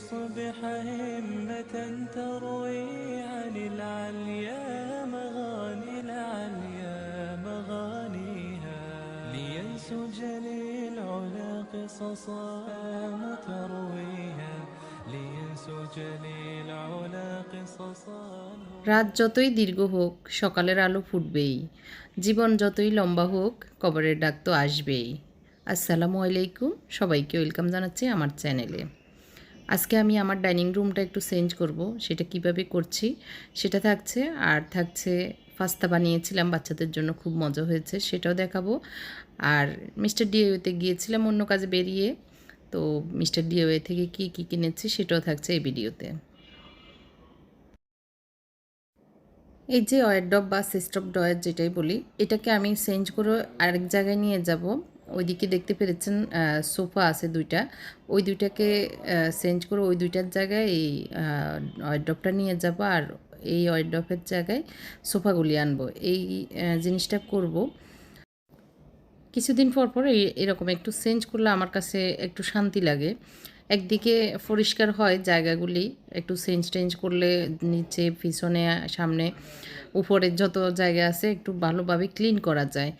ليصبح همة تروي عن العليا مغاني العليا مغانيها لينسج للعلا قصصا مترويها لينسج للعلا قصصا রাত যতই দীর্ঘ হোক সকালের আলো ফুটবেই জীবন যতই লম্বা হোক কবরের ডাক তো আসবেই আসসালামু আলাইকুম সবাইকে ওয়েলকাম জানাচ্ছি আমার চ্যানেলে আজকে আমি আমার ডাইনিং রুমটা একটু চেঞ্জ করব, সেটা কীভাবে করছি সেটা থাকছে, আর থাকছে পাস্তা বানিয়েছিলাম, বাচ্চাদের জন্য খুব মজা হয়েছে, সেটাও দেখাবো। আর মিস্টার ডিওতে গিয়েছিলাম অন্য কাজে বেরিয়ে, তো মিস্টার ডিওয়ে থেকে কি কি কিনেছি সেটাও থাকছে এই ভিডিওতে। এই যে অয়েডব বা সিস্টপ ডয়ের যেটাই বলি, এটাকে আমি চেঞ্জ করে আরেক জায়গায় নিয়ে যাব। ওইদিকে দেখতে পেরেছেন সোফা আছে দুইটা। ওই দুইটাকে চেঞ্জ করে ওই দুইটার জায়গায় এই অয়েডপটা নিয়ে যাব আর এই অয়েডপের জায়গায় সোফাগুলি আনব। এই জিনিসটা করব। কিছুদিন পর পর এরকম একটু চেঞ্জ করলে আমার কাছে একটু শান্তি লাগে। একদিকে পরিষ্কার হয় জায়গাগুলি, একটু চেঞ্জ টেঞ্জ করলে নিচে, পিছনে, সামনে, উপরে যত জায়গা আছে একটু ভালোভাবে ক্লিন করা যায়।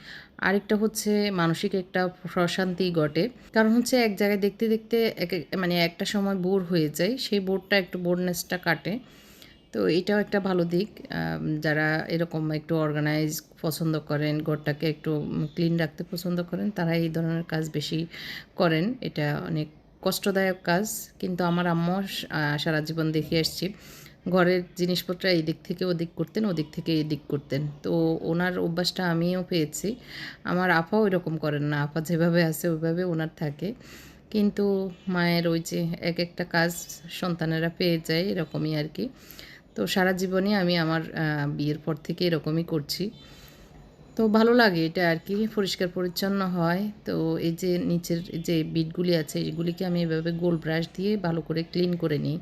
আরেকটা হচ্ছে মানসিক একটা প্রশান্তি ঘটে। কারণ হচ্ছে এক জায়গায় দেখতে দেখতে এক মানে একটা সময় বোর হয়ে যায়, সেই বোরটা একটু বোরনেসটা কাটে। তো এটাও একটা ভালো দিক। যারা এরকম একটু অর্গানাইজ পছন্দ করেন, ঘরটাকে একটু ক্লিন রাখতে পছন্দ করেন, তারা এই ধরনের কাজ বেশি করেন। এটা অনেক কষ্টদায়ক কাজ। কিন্তু আমার আম্মু সারা জীবন দেখে আসছি। ঘরের জিনিসপত্র এই দিক থেকে ওদিক করতেন, ওদিক থেকে এই দিক করতেন। তো ওনার অভ্যাসটা আমিও পেয়েছি। আমার আপাও এরকম করেন না। আপা যেভাবে আছে ওইভাবে ওনার থাকে। কিন্তু মায়ের ওই যে এক একটা কাজ সন্তানেরা পেয়ে যায় এরকমই আর কি। তো সারা জীবনে আমি আমার বিয়ের পর থেকে এরকমই করছি। তো ভালো লাগে এটা আর কি, পরিষ্কার পরিচ্ছন্ন হয়। তো এই যে নিচের যে বিটগুলি আছে, এগুলিকে আমি এভাবে গোল ব্রাশ দিয়ে ভালো করে ক্লিন করে নিই।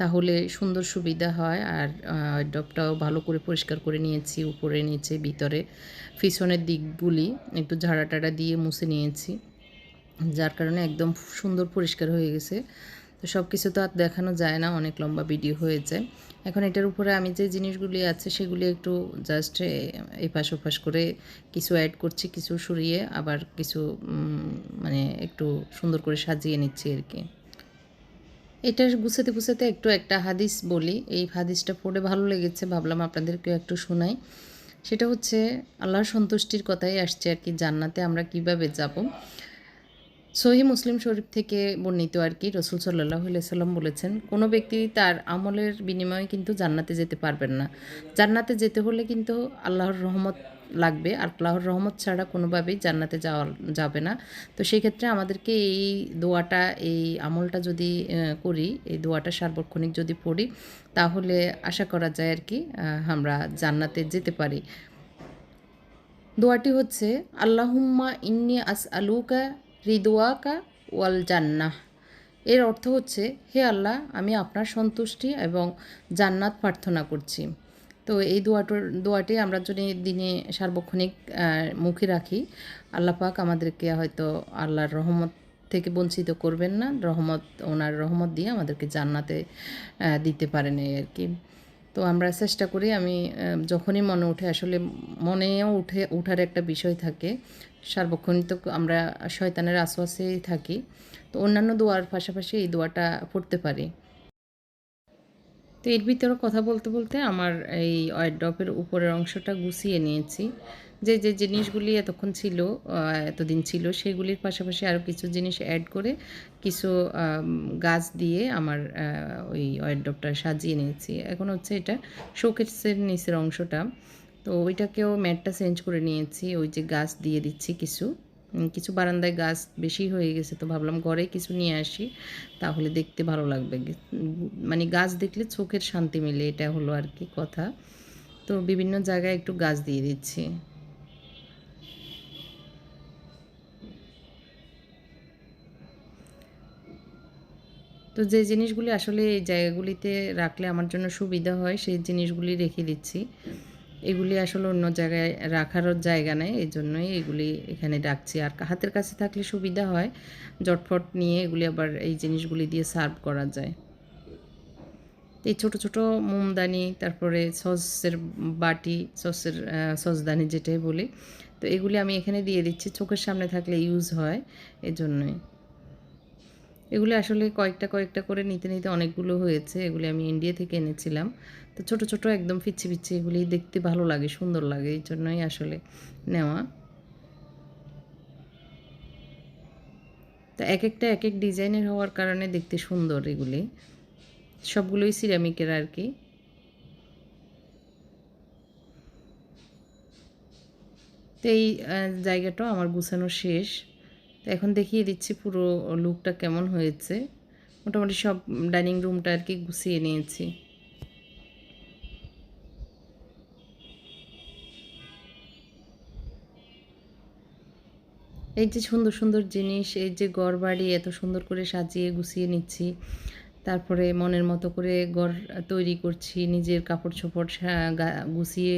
তাহলে সুন্দর সুবিধা হয়। আর ডবটাও ভালো করে পরিষ্কার করে নিয়েছি, উপরে, নিচে, ভিতরে। পিছনের দিকগুলি একটু ঝাড়া টাড়া দিয়ে মুছে নিয়েছি, যার কারণে একদম সুন্দর পরিষ্কার হয়ে গেছে। তো সব কিছু তো আর দেখানো যায় না, অনেক লম্বা ভিডিও হয়ে যায় এখন এটার উপরে আমি যে জিনিসগুলি আছে, সেগুলি একটু জাস্ট এপাশ ওপাশ করে কিছু অ্যাড করছি, কিছু সরিয়ে আবার কিছু মানে একটু সুন্দর করে সাজিয়ে নিচ্ছি আর কি। এটা গুছাতে গুছাতে একটু একটা হাদিস বলি। এই হাদিসটা পড়ে ভালো লেগেছে, ভাবলাম আপনাদেরকেও একটু শোনাই। সেটা হচ্ছে, আল্লাহর সন্তুষ্টির কথাই আসছে আর কি, জান্নাতে আমরা কীভাবে যাব। সহি মুসলিম শরীফ থেকে বর্ণিত আর কি, রসুল সাল্লাহ সাল্লাম বলেছেন, কোনো ব্যক্তি তার আমলের বিনিময়ে কিন্তু জান্নাতে যেতে পারবেন না। জান্নাতে যেতে হলে কিন্তু আল্লাহর রহমত লাগবে। আর আল্লাহর রহমত ছাড়া কোনোভাবেই জান্নাতে যাওয়া যাবে না। তো সেই ক্ষেত্রে আমাদেরকে এই দোয়াটা, এই আমলটা যদি করি, এই দোয়াটা সার্বক্ষণিক যদি পড়ি, তাহলে আশা করা যায় আর কি আমরা জান্নাতে যেতে পারি। দোয়াটি হচ্ছে, আল্লাহুম্মা ইন্নি আস আলুকা রিদোয়াকা ওয়াল জান্নাহ। এর অর্থ হচ্ছে, হে আল্লাহ, আমি আপনার সন্তুষ্টি এবং জান্নাত প্রার্থনা করছি। তো এই দোয়াটোর দোয়াটি আমরা যদি দিনে সার্বক্ষণিক মুখে রাখি, আল্লাহ পাক আমাদেরকে হয়তো আল্লাহর রহমত থেকে বঞ্চিত করবেন না, রহমত, ওনার রহমত দিয়ে আমাদেরকে জান্নাতে দিতে পারেন এই আর কি। তো আমরা চেষ্টা করি, আমি যখনই মনে উঠে, আসলে মনেও উঠে ওঠার একটা বিষয় থাকে, সার্বক্ষণিক তো আমরা শয়তানের আশ্বাসেই থাকি, তো অন্যান্য দোয়ার পাশাপাশি এই দোয়াটা পড়তে পারি। তো এর ভিতরে কথা বলতে বলতে আমার এই ড্রপের উপরের অংশটা গুছিয়ে নিয়েছি। যে যে জিনিসগুলি এতক্ষণ ছিল এতদিন ছিল, সেগুলির পাশাপাশি আরও কিছু জিনিস অ্যাড করে কিছু গাছ দিয়ে আমার ওই ড্রপটা সাজিয়ে নিয়েছি। এখন হচ্ছে এটা শোকেসের নিচের অংশটা। তো ওইটাকেও ম্যাটটা চেঞ্জ করে নিয়েছি। ওই যে গাছ দিয়ে দিচ্ছি কিছু। কিছু বারান্দায় গাছ বেশি হয়ে গেছে তো ভাবলাম ঘরে কিছু নিয়ে আসি, তাহলে দেখতে ভালো লাগবে। মানে গাছ দেখলে চোখের শান্তি মিলে, এটা হলো আর কি কথা। তো বিভিন্ন জায়গায় একটু গাছ দিয়ে দিচ্ছি। তো যে জিনিসগুলি আসলে এই জায়গাগুলিতে রাখলে আমার জন্য সুবিধা হয়, সেই জিনিসগুলি রেখে দিচ্ছি। এগুলি আসলে অন্য জায়গায় রাখারও জায়গা নেই এই জন্যই এগুলি এখানে রাখছি। আর হাতের কাছে থাকলে সুবিধা হয়, জটফট নিয়ে এগুলি আবার এই জিনিসগুলি দিয়ে সার্ভ করা যায়। এই ছোটো ছোটো মোমদানি, তারপরে সসের বাটি, সসের সসদানি যেটাই বলি, তো এগুলি আমি এখানে দিয়ে দিচ্ছি। চোখের সামনে থাকলে ইউজ হয়, এজন্যই। এগুলি আসলে কয়েকটা কয়েকটা করে নিতে নিতে অনেকগুলো হয়েছে। এগুলি আমি ইন্ডিয়া থেকে এনেছিলাম। তো ছোট ছোট একদম পিচ্ছি পিচ্ছি এগুলি দেখতে ভালো লাগে, সুন্দর লাগে, এই জন্যই আসলে নেওয়া। তো এক একটা এক এক ডিজাইনের হওয়ার কারণে দেখতে সুন্দর এগুলি। সবগুলোই সিরামিকের আর কি। তো এই জায়গাটাও আমার গুছানো শেষ। তো এখন দেখিয়ে দিচ্ছি পুরো লুকটা কেমন হয়েছে। মোটামুটি সব ডাইনিং রুমটা আর কি গুছিয়ে নিয়েছি। এই যে সুন্দর সুন্দর জিনিস, এই যে ঘর বাড়ি এত সুন্দর করে সাজিয়ে গুছিয়ে নিচ্ছি। তারপরে মনের মতো করে ঘর তৈরি করছি, নিজের কাপড় চোপড় গুছিয়ে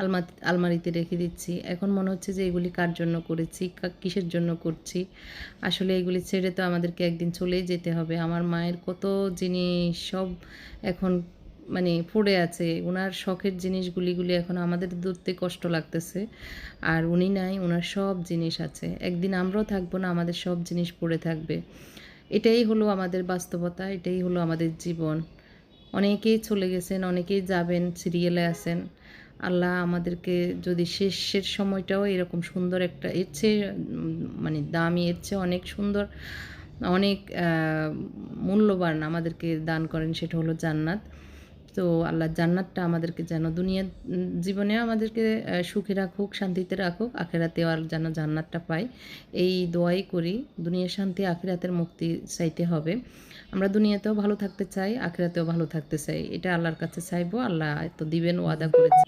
আলমা, আলমারিতে রেখে দিচ্ছি। এখন মনে হচ্ছে যে এগুলি কার জন্য করেছি কিসের জন্য করছি? আসলে এগুলি ছেড়ে তো আমাদেরকে একদিন চলেই যেতে হবে। আমার মায়ের কত জিনিস সব এখন মানে পড়ে আছে। ওনার শখের জিনিসগুলিগুলি এখন আমাদের ধরতে কষ্ট লাগতেছে। আর উনি নাই ওনার সব জিনিস আছে। একদিন আমরাও থাকব না, আমাদের সব জিনিস পড়ে থাকবে। এটাই হলো আমাদের বাস্তবতা, এটাই হলো আমাদের জীবন। অনেকেই চলে গেছেন, অনেকেই যাবেন সিরিয়ালে আছেন। আল্লাহ আমাদেরকে যদি শেষের সময়টাও এরকম সুন্দর একটা, এর চেয়ে মানে দামি, এর চেয়ে অনেক সুন্দর, অনেক মূল্যবান আমাদেরকে দান করেন, সেটা হলো জান্নাত। তো আল্লাহ জান্নাতটা আমাদেরকে যেন দুনিয়া জীবনে আমাদেরকে সুখে রাখুক, শান্তিতে রাখুক, আখেরাতেও আর যেন জান্নাতটা পাই এই দোয়াই করি দুনিয়ার শান্তি, আখেরাতের মুক্তি চাইতে হবে। আমরা দুনিয়াতেও ভালো থাকতে চাই, আখেরাতেও ভালো থাকতে চাই। এটা আল্লাহর কাছে চাইব, আল্লাহ তো দিবেন, ওয়াদা করেছে।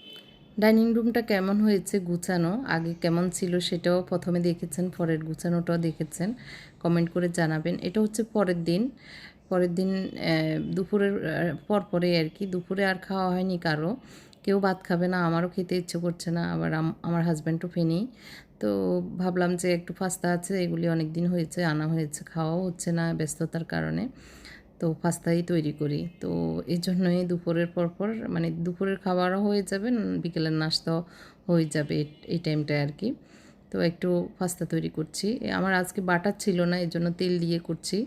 ডাইনিং রুমটা কেমন হয়েছে গুছানো? আগে কেমন ছিল সেটাও প্রথমে দেখেছেন, পরের গুছানোটাও দেখেছেন। কমেন্ট করে জানাবেন। এটা হচ্ছে পরের দিন। পরের দিন দুপুরের পর পরে আর কি। দুপুরে আর খাওয়া হয়নি কারও। কেউ ভাত খাবে না, আমারও খেতে ইচ্ছে করছে না, আবার আমার হাজব্যান্ডও ফেনি। তো ভাবলাম যে একটু পাস্তা আছে, এগুলি অনেক দিন হয়েছে, আনা হয়েছে, খাওয়াও হচ্ছে না ব্যস্ততার কারণে। তো পাস্তাই তৈরি করি। তো এই জন্যই দুপুরের পর পর মানে দুপুরের খাবারও হয়ে যাবে বিকেলের নাস্তাও হয়ে যাবে এই- টাইমটায় আর কি। তো একটু পাস্তা তৈরি করছি। আমার আজকে বাটার ছিল না এই জন্য তেল দিয়ে করছি।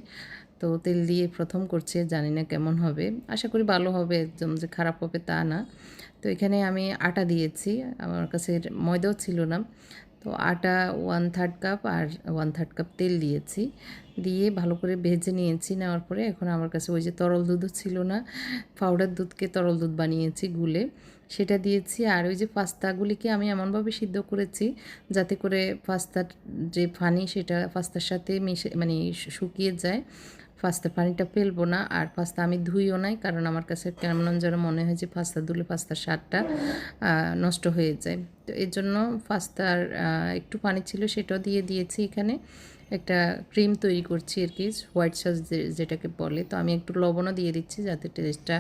তো তেল দিয়ে প্রথম করছি, জানি না কেমন হবে। আশা করি ভালো হবে, একদম যে খারাপ হবে তা না। তো এখানে আমি আটা দিয়েছি, আমার কাছে ময়দাও ছিল না। তো আটা ওয়ান থার্ড কাপ আর ওয়ান থার্ড কাপ তেল দিয়েছি। দিয়ে ভালো করে ভেজে নিয়েছি, নেওয়ার পরে এখন আমার কাছে ওই যে তরল দুধও ছিল না পাউডার দুধকে তরল দুধ বানিয়েছি গুলে। সেটা দিয়েছি আর ওই যে পাস্তাগুলিকে আমি এমনভাবে সিদ্ধ করেছি যাতে করে পাস্তার যে ফানি সেটা পাস্তার সাথে মিশে মানে শুকিয়ে যায়। পাস্তার পানিটা ফেলব না, আর পাস্তা আমি ধুইও নাই, কারণ আমার কাছে কেমন যেন মনে হয় যে পাস্তা ধুলে পাস্তার স্বাদটা নষ্ট হয়ে যায়। তো এর জন্য পাস্তার একটু পানি ছিল সেটাও দিয়ে দিয়েছি এখানে। একটা ক্রিম তৈরি করছি আর কি, হোয়াইট সস যেটাকে বলে। তো আমি একটু লবণও দিয়ে দিচ্ছি যাতে টেস্টটা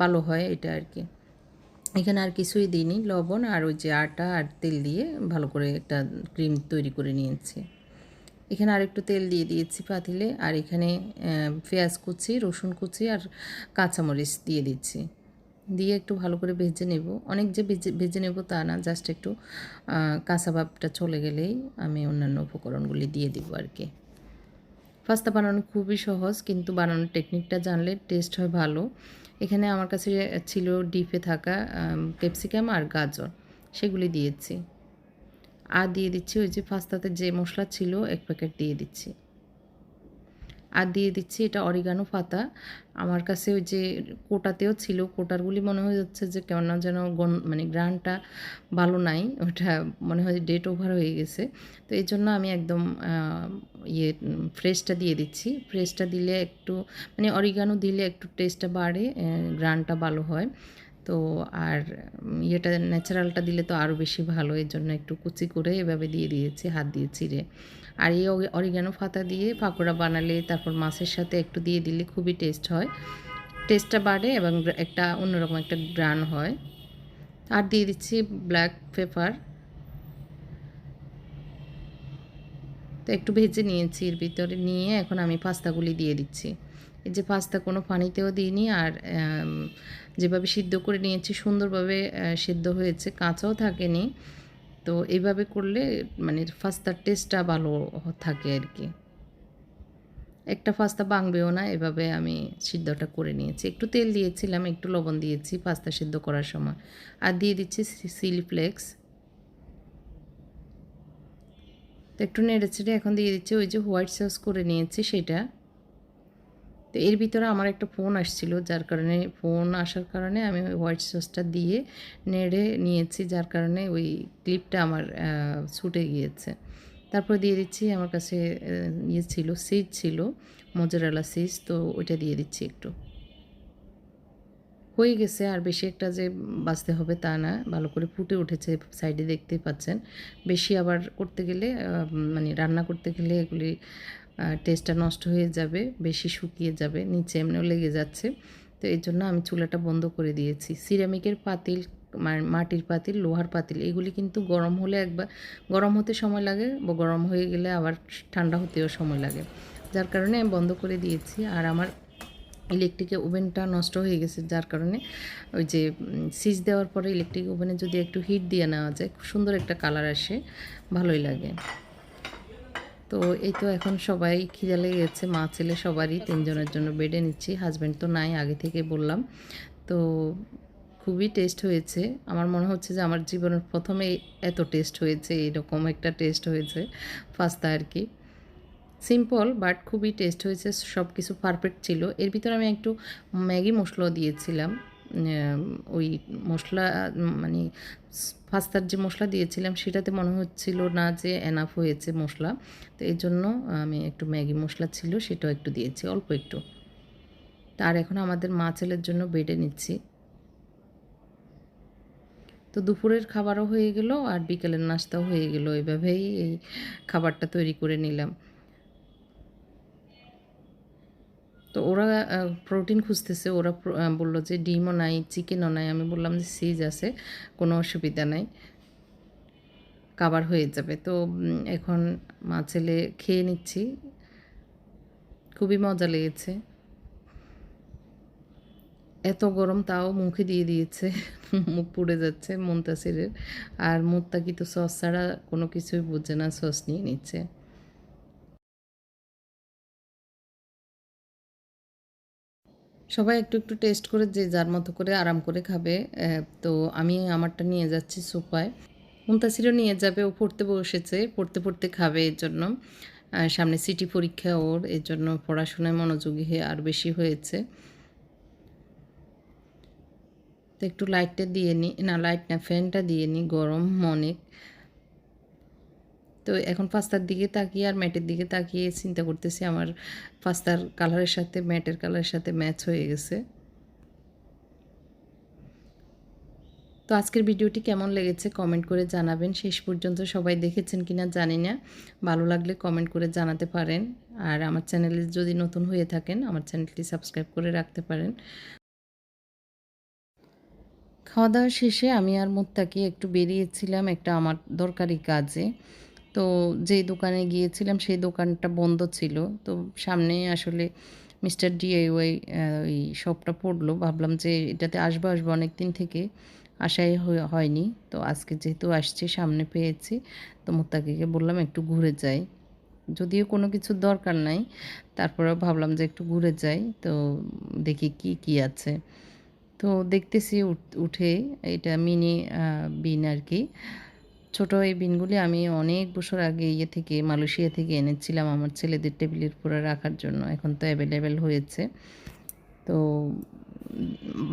ভালো হয় এটা আর কি। এখানে আর কিছুই দিইনি, লবণ আর ওই যে আটা আর তেল দিয়ে ভালো করে একটা ক্রিম তৈরি করে নিয়েছি। এখানে আর একটু তেল দিয়ে দিয়েছি পাতিলে, আর এখানে পেঁয়াজ কুচি, রসুন কুচি আর কাঁচামরিচ দিয়ে দিচ্ছি। দিয়ে একটু ভালো করে ভেজে নেব। অনেক যে ভেজে ভেজে নেব তা না, জাস্ট একটু কাঁচা ভাবটা চলে গেলেই আমি অন্যান্য উপকরণগুলি দিয়ে দিব আর কি। পাস্তা বানানো খুবই সহজ, কিন্তু বানানোর টেকনিকটা জানলে টেস্ট হয় ভালো। এখানে আমার কাছে ছিল ডিপে থাকা ক্যাপসিকাম আর গাজর, সেগুলি দিয়েছি। আর দিয়ে দিচ্ছি ওই যে পাস্তাতে যে মশলা ছিল, এক প্যাকেট দিয়ে দিচ্ছি। আর দিয়ে দিচ্ছি এটা অরিগানো পাতা। আমার কাছে ওই যে কোটাতেও ছিল, কোটারগুলি মনে হয়ে যাচ্ছে যে কেমন যেন গন মানে গ্রানটা ভালো নাই, ওটা মনে হয় ডেট ওভার হয়ে গেছে। তো এই জন্য আমি একদম ইয়ে ফ্রেশটা দিয়ে দিচ্ছি। ফ্রেশটা দিলে একটু মানে অরিগানো দিলে একটু টেস্টটা বাড়ে গ্রানটা ভালো হয়। তো আর ইয়েটা ন্যাচারালটা দিলে তো আরও বেশি ভালো। এর জন্য একটু কুচি করে এভাবে দিয়ে দিয়েছি, হাত দিয়ে চিড়ে। আর এই অরিগানো ফাতা দিয়ে পাকোড়া বানালে, তারপর মাছের সাথে একটু দিয়ে দিলে খুবই টেস্ট হয়। টেস্টটা বাড়ে এবং একটা অন্যরকম একটা গ্রান হয়। আর দিয়ে দিচ্ছি ব্ল্যাক পেপার। তো একটু ভেজে নিয়েছি এর ভিতরে। নিয়ে এখন আমি পাস্তাগুলি দিয়ে দিচ্ছি। যে পাস্তা কোনো পানিতেও দিইনি আর যেভাবে সিদ্ধ করে নিয়েছি সুন্দরভাবে সিদ্ধ হয়েছে, কাঁচাও থাকেনি। তো এইভাবে করলে মানে পাস্তার টেস্টটা ভালো থাকে আর কি একটা পাস্তা বাংবেও না, এভাবে আমি সিদ্ধটা করে নিয়েছি। একটু তেল দিয়েছিলাম, একটু লবণ দিয়েছি পাস্তা সিদ্ধ করার সময়। আর দিয়ে দিচ্ছি সিলি ফ্লেক্স তো একটু নেড়ে চেড়ে এখন দিয়ে দিচ্ছি, ওই যে হোয়াইট সস করে নিয়েছি সেটা। তো এর ভিতরে আমার একটা ফোন আসছিল, যার কারণে ফোন আসার কারণে আমি ওই হোয়াইট সসটা দিয়ে নেড়ে নিয়েছি, যার কারণে ওই ক্লিপটা আমার ছুটে গিয়েছে। তারপর দিয়ে দিচ্ছি, আমার কাছে ইয়ে ছিল সিজ ছিল মোজারেলা সিজ তো ওইটা দিয়ে দিচ্ছি একটু। হয়ে গেছে, আর বেশি একটা যে বাঁচতে হবে তা না, ভালো করে ফুটে উঠেছে সাইডে দেখতেই পাচ্ছেন। বেশি আবার করতে গেলে মানে রান্না করতে গেলে এগুলি টেস্টটা নষ্ট হয়ে যাবে, বেশি শুকিয়ে যাবে, নিচে এমনিও লেগে যাচ্ছে। তো এই জন্য আমি চুলাটা বন্ধ করে দিয়েছি। সিরামিকের পাতিল মাটির পাতিল, লোহার পাতিল, এগুলি কিন্তু গরম হলে একবার, গরম হতে সময় লাগে, বা গরম হয়ে গেলে আবার ঠান্ডা হতেও সময় লাগে। যার কারণে আমি বন্ধ করে দিয়েছি, আর আমার ইলেকট্রিকের ওভেনটা নষ্ট হয়ে গেছে, যার কারণে ওই যে সিজ দেওয়ার পরে ইলেকট্রিক ওভেনে যদি একটু হিট দিয়ে নেওয়া যায়, খুব সুন্দর একটা কালার আসে, ভালোই লাগে। তো এই তো এখন সবাই খিদা লেগে গেছে মা, ছেলে সবারই, তিনজনের জন্য বেডে নিচ্ছি। হাজব্যান্ড তো নাই, আগে থেকে বললাম। তো খুবই টেস্ট হয়েছে। আমার মনে হচ্ছে যে আমার জীবনের প্রথমে এত টেস্ট হয়েছে, এরকম একটা টেস্ট হয়েছে পাস্তা আর কি। সিম্পল বাট খুবই টেস্ট হয়েছে সব কিছু পারফেক্ট ছিল। এর ভিতরে আমি একটু ম্যাগি মশলাও দিয়েছিলাম। ওই মশলা মানে পাস্তার যে মশলা দিয়েছিলাম, সেটাতে মনে হচ্ছিল না যে এনাফ হয়েছে মশলা। তো এই জন্য আমি একটু ম্যাগি মশলা ছিল, সেটাও একটু দিয়েছি, অল্প একটু। তার এখন আমাদের মা ছেলের জন্য বেডে নিচ্ছি। তো দুপুরের খাবারও হয়ে গেল, আর বিকেলের নাস্তাও হয়ে গেল। এভাবেই এই খাবারটা তৈরি করে নিলাম। তো ওরা প্রোটিন খুঁজতেছে। ওরা বলল যে ডিমও নাই চিকেনও নাই। আমি বললাম যে সিজ আছে, কোনো অসুবিধা নাই। কাবার হয়ে যাবে। তো এখন মা ছেলে খেয়ে নিচ্ছি। খুবই মজা লেগেছে। এত গরম তাও মুখে দিয়ে দিয়েছে। মুখ পুড়ে যাচ্ছে মুনতাসিরের। আর মুত্তাকি তো সস ছাড়া কোনো কিছুই বুঝে না সস নিয়ে নিচ্ছে। সবাই একটু একটু টেস্ট করে যে যার মতো করে আরাম করে খাবে। তো আমি আমারটা নিয়ে যাচ্ছি সোফায়। মুন্তাসিরও নিয়ে যাবে, ও পড়তে বসেছে, পড়তে পড়তে খাবে এর জন্য। সামনে সিটি পরীক্ষা ওর, এর জন্য পড়াশোনায় মনোযোগী হয়ে আর বেশি হয়েছে। তো একটু লাইটটা দিয়ে নিই না লাইট না ফ্যানটা দিয়ে নিই গরম অনেক তো এখন পাস্তার দিকে তাকিয়ে আর ম্যাটের দিকে তাকিয়ে চিন্তা করতেছি আমার পাস্তার কালারের সাথে, ম্যাটের কালারের সাথে ম্যাচ হয়ে গেছে। তো আজকের ভিডিওটি কেমন লেগেছে কমেন্ট করে জানাবেন। শেষ পর্যন্ত সবাই দেখেছেন কিনা জানি না। ভালো লাগলে কমেন্ট করে জানাতে পারেন। আর আমার চ্যানেলে যদি নতুন হয়ে থাকেন, আমার চ্যানেলটি সাবস্ক্রাইব করে রাখতে পারেন। খাওয়া দাওয়া শেষে আমি আর মুত্তাকি একটু বেরিয়েছিলাম একটা আমার দরকারি কাজে। তো যেই দোকানে গিয়েছিলাম সেই দোকানটা বন্ধ ছিল। তো সামনে আসলে মিস্টার ডিআইওয়াই ওই শপটা পড়ল। ভাবলাম যে এটাতে আসব আসব অনেক দিন থেকে হয়ে- হয়নি। তো আজকে যেহেতু আসছি, সামনে পেয়েছি। তো মুত্তাকিকে বললাম একটু ঘুরে যাই। যদিও কোনো কিছুর দরকার নাই। তারপরেও ভাবলাম যে একটু ঘুরে যাই। তো দেখি কি কি আছে। তো দেখতেছি উঠে এটা মিনি বিন আর কি। ছোট এই বিনগুলি আমি অনেক বছর আগে ইয়ে থেকে, মালয়েশিয়া থেকে এনেছিলাম আমার ছেলেদের টেবিলের উপরে রাখার জন্য। এখন তো অ্যাভেলেবেল হয়েছে। তো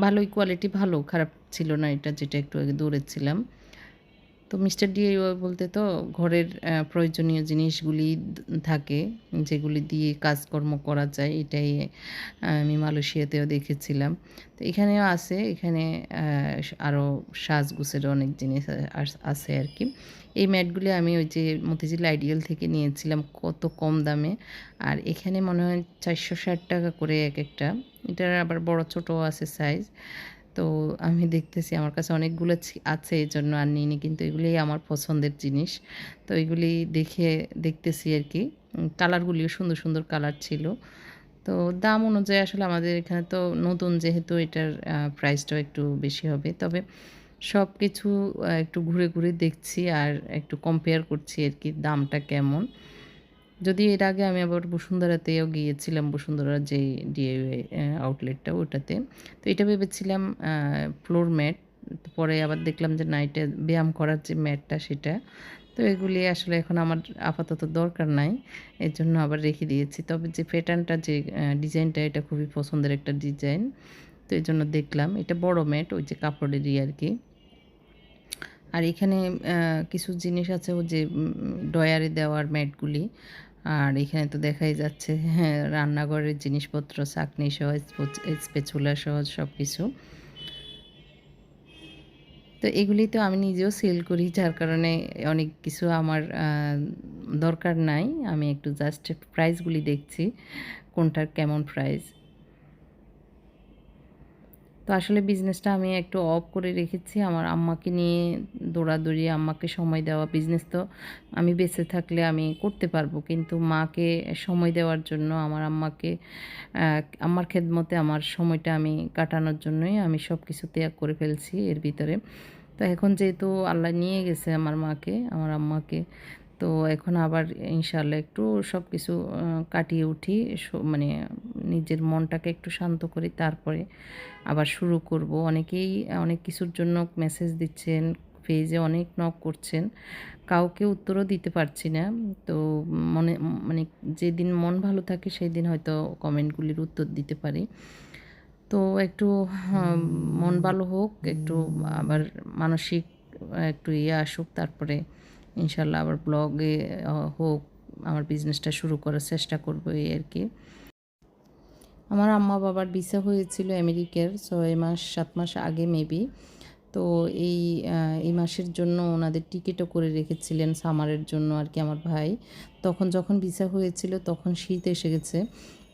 ভালোই কোয়ালিটি ভালো, খারাপ ছিল না এটা যেটা একটু আগে দৌড়েছিলাম। তো মিস্টার ডিআইওয়াই বলতে তো ঘরের প্রয়োজনীয় জিনিসগুলি থাকে, যেগুলি দিয়ে কাজকর্ম করা যায়, এটাই আমি মালয়েশিয়াতেও দেখেছিলাম। তো এখানেও আছে, এখানে আরও সাজগুছের অনেক জিনিস আছে আর কি। এই ম্যাটগুলি আমি ওই যে মতিঝিল আইডিয়াল থেকে নিয়েছিলাম, কত কম দামে। আর এখানে মনে হয় চারশো ষাট টাকা করে এক একটা। এটার আবার বড় ছোটো আছে সাইজ তো আমি দেখতেছি আমার কাছে অনেকগুলো আছে এই জন্য আর নিইনি, কিন্তু এগুলোই আমার পছন্দের জিনিস। তো এগুলি দেখে, দেখতেছি আর কি। কালারগুলিও সুন্দর সুন্দর কালার ছিল। তো দাম অনুযায়ী আসলে আমাদের এখানে তো নতুন যেহেতু এটার প্রাইসটাও একটু বেশি হবে। তবে সব কিছু একটু ঘুরে ঘুরে দেখছি আর একটু কম্পেয়ার করছি আর কি দামটা কেমন। যদি এর আগে আমি আবার বসুন্ধরাতেও গিয়েছিলাম বসুন্ধরার যে ডিআইওয়াই আউটলেটটা ওটাতে, তো এটা ভেবেছিলাম ফ্লোর ম্যাট পরে আবার দেখলাম যে নাইটে ব্যায়াম করার যে ম্যাটটা সেটা, তো এগুলি আসলে এখন আমার আপাতত দরকার নাই এর জন্য আবার রেখে দিয়েছি। তবে যে প্যাটার্নটা যে ডিজাইনটা, এটা খুবই পছন্দের একটা ডিজাইন, তো এই জন্য দেখলাম, এটা বড় ম্যাট ওই যে কাপড়েরই আর কি। আর এখানে কিছু জিনিস আছে যে ডয়ারে দেওয়ার ম্যাটগুলি। আর এখানে তো দেখাই যাচ্ছে হ্যাঁ রান্নাঘরের জিনিসপত্র, চাকনি সহ স্পেচুলা সহ সব কিছু। তো এগুলি তো আমি নিজেও সেল করি, যার কারণে অনেক কিছু আমার দরকার নাই। আমি একটু জাস্ট প্রাইসগুলি দেখছি, কোনটার কেমন প্রাইস। তো আসলে বিজনেসটা আমি একটু অফ করে রেখেছি। আমার আম্মাকে নিয়ে দৌড়াদৌড়ি আম্মাকে সময় দেওয়া বিজনেস তো আমি বেঁচে থাকলে আমি করতে পারব। কিন্তু মাকে সময় দেওয়ার জন্য আমার আম্মাকে আহ, আম্মার খেদমতে আমার সময়টা আমি কাটানোর জন্যই আমি সব কিছু ত্যাগ করে ফেলছি এর ভিতরে। তো এখন যেহেতু আল্লাহ নিয়ে গেছে আমার মাকে আমার আম্মাকে তো এখন আবার ইনশাল্লাহ একটু সব কিছু কাটিয়ে উঠি মানে নিজের মনটাকে একটু শান্ত করি, তারপরে আবার শুরু করব। অনেকেই অনেক কিছুর জন্য মেসেজ দিচ্ছেন পেজে অনেক নক করছেন, কাউকে উত্তরও দিতে পারছি না। তো মনে মানে যেদিন মন ভালো থাকে সেই দিন হয়তো কমেন্টগুলির উত্তর দিতে পারি। তো একটু মন ভালো হোক, একটু আবার মানসিক, একটু ইয়ে আসুক, তারপরে ইনশাল্লাহ আবার ব্লগে হোক আমার বিজনেসটা শুরু করার চেষ্টা করব এই আর কি। আমার আম্মা বাবার ভিসা হয়েছিল আমেরিকার ছয় মাস, সাত মাস আগে মেবি তো এই এই মাসের জন্য ওনাদের টিকিটও করে রেখেছিলেন সামারের জন্য আর কি আমার ভাই। তখন যখন ভিসা হয়েছিল, তখন শীত এসে গেছে।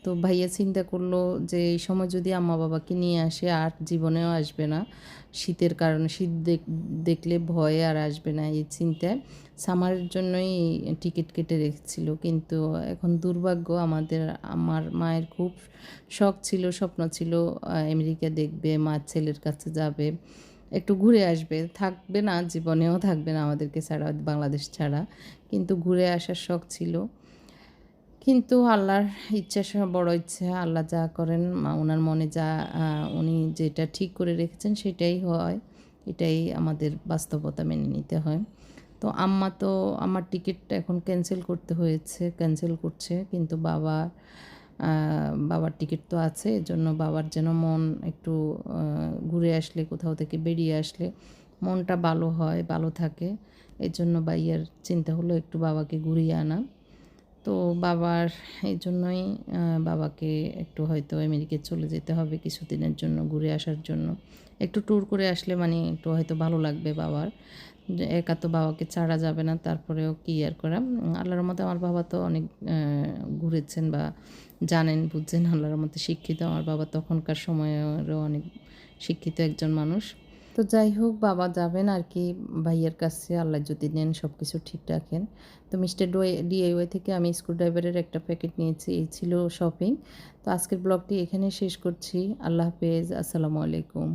তো ভাইয়া চিন্তা করল যে, এই সময় যদি আম্মা বাবাকে নিয়ে আসে, আর জীবনেও আসবে না। শীতের কারণে শীত দেখ- দেখলে ভয়ে আর আসবে না এই চিন্তায়। সামারের জন্যই টিকিট কেটে রেখেছিল, কিন্তু এখন দুর্ভাগ্য, আমাদের, আমার মায়ের খুব শখ ছিল, স্বপ্ন ছিল আমেরিকা দেখবে, মা ছেলের কাছে যাবে, একটু ঘুরে আসবে। থাকবে না, জীবনেও থাকবে না আমাদেরকে ছাড়া, বাংলাদেশ ছাড়া, কিন্তু ঘুরে আসার শখ ছিল। কিন্তু আল্লাহর ইচ্ছা বড় ইচ্ছা, আল্লাহ যা করেন ওনার মনে যা উনি যেটা ঠিক করে রেখেছেন সেটাই হয়। এটাই আমাদের বাস্তবতা মেনে নিতে হয়। তো আম্মা তো, আমার টিকিটটা এখন ক্যান্সেল করতে হয়েছে, ক্যান্সেল করছে। কিন্তু বাবা বাবার টিকিট তো আছে। এজন্য বাবার যেন মন একটু ঘুরে আসলে, কোথাও থেকে বেরিয়ে আসলে মনটা ভালো হয়, ভালো থাকে। এর জন্য বাইয়ের চিন্তা হলো একটু বাবাকে ঘুরিয়ে আনা। তো বাবার এই জন্যই বাবাকে একটু হয়তো আমেরিকায় চলে যেতে হবে কিছুদিনের জন্য, ঘুরে আসার জন্য। একটু ট্যুর করে আসলে মানে একটু হয়তো ভালো লাগবে বাবার। একা তো বাবাকে ছাড়া যাবে না, তারপরেও কি আর করা আল্লাহর মতে আমার বাবা তো অনেক ঘুরেছেন বা জানেন, বুঝছেন। আল্লাহর মতে শিক্ষিত। আমার বাবা তখনকার সময়েরও অনেক শিক্ষিত একজন মানুষ। তো যাই হোক, বাবা যাবেন আর কি ভাইয়ের কাছে। আল্লাহ যদি নেন সব কিছু ঠিক রাখেন। তো মিস্টার ডিআইওয়াই থেকে আমি স্ক্রুড্রাইভারের একটা প্যাকেট নিয়েছি, এই ছিল শপিং। তো আজকের ব্লগটি এখানে শেষ করছি। আল্লাহ হাফেজ, আসসালামু আলাইকুম।